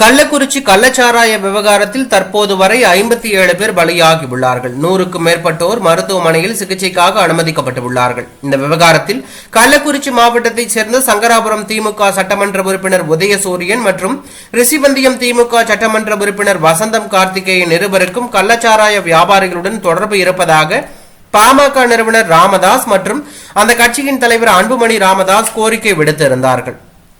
கள்ளக்குறிச்சி கள்ளச்சாராய விவகாரத்தில் தற்போது வரை ஐம்பத்தி ஏழு பேர் பலியாகி உள்ளார்கள் நூறுக்கும் மேற்பட்டோர் மருத்துவமனையில் சிகிச்சைக்காக அனுமதிக்கப்பட்டுள்ளார்கள். இந்த விவகாரத்தில் கள்ளக்குறிச்சி மாவட்டத்தைச் சேர்ந்த சங்கராபுரம் திமுக சட்டமன்ற உறுப்பினர் உதயசூரியன் மற்றும் ரிஷிவந்தியம் திமுக சட்டமன்ற உறுப்பினர் வசந்தம் கார்த்திகேயன் இருவருக்கும் கள்ளச்சாராய வியாபாரிகளுடன் தொடர்பு இருப்பதாக பாமக நிறுவனர் ராமதாஸ் மற்றும் அந்த கட்சியின் தலைவர் அன்புமணி ராமதாஸ் கோரிக்கை விடுத்திருந்தார்கள்.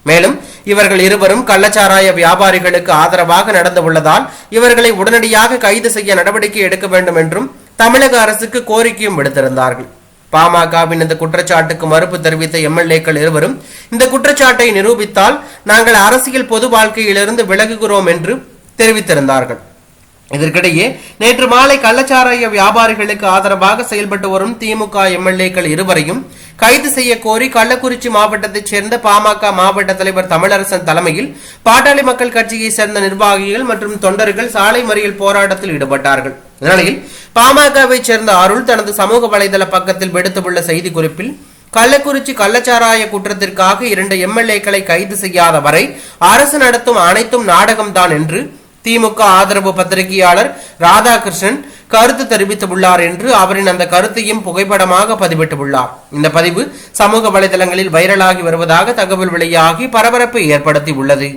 மேலும் இவர்கள் இருவரும் கள்ளச்சாராய வியாபாரிகளுக்கு ஆதரவாக நடந்து உள்ளதால் இவர்களை உடனடியாக கைது செய்ய நடவடிக்கை எடுக்க வேண்டும் என்றும் தமிழக அரசுக்கு கோரிக்கையும் விடுத்திருந்தார்கள். பாமகவின் இந்த குற்றச்சாட்டுக்கு மறுப்பு தெரிவித்த எம்எல்ஏக்கள் இருவரும் இந்த குற்றச்சாட்டை நிரூபித்தால் நாங்கள் அரசியல் பொது வாழ்க்கையிலிருந்து விலகுகிறோம் என்று தெரிவித்திருந்தார்கள். இதற்கிடையே நேற்று மாலை கள்ளச்சாராய வியாபாரிகளுக்கு ஆதரவாக செயல்பட்டு வரும் திமுக எம்எல்ஏக்கள் இருவரையும் கைது செய்ய கோரி கள்ளக்குறிச்சி மாவட்டத்தைச் சேர்ந்த பாமக மாவட்ட தலைவர் தமிழரசன் தலைமையில் பாட்டாளி மக்கள் கட்சியைச் சேர்ந்த நிர்வாகிகள் மற்றும் தொண்டர்கள் சாலை மறியல் போராட்டத்தில் ஈடுபட்டார்கள். இந்நிலையில் பாமகவைச் சேர்ந்த அருள் தனது சமூக வலைதள பக்கத்தில் விடுத்துள்ள செய்தி குறிப்பில் கள்ளக்குறிச்சி கள்ளச்சாராய குற்றத்திற்காக இரண்டு எம்எல்ஏக்களை கைது செய்யாத வரை அரசு நடத்தும் அனைத்தும் நாடகம்தான் என்று திமுக ஆதரவு பத்திரிகையாளர் ராதாகிருஷ்ணன் கருத்து தெரிவித்துள்ளார் என்று அவரின் அந்த கருத்தையும் புகைப்படமாக பதிவிட்டுள்ளார். இந்த பதிவு சமூக வலைதளங்களில் வைரலாகி வருவதாக தகவல் வெளியாகி பரபரப்பை ஏற்படுத்தி உள்ளது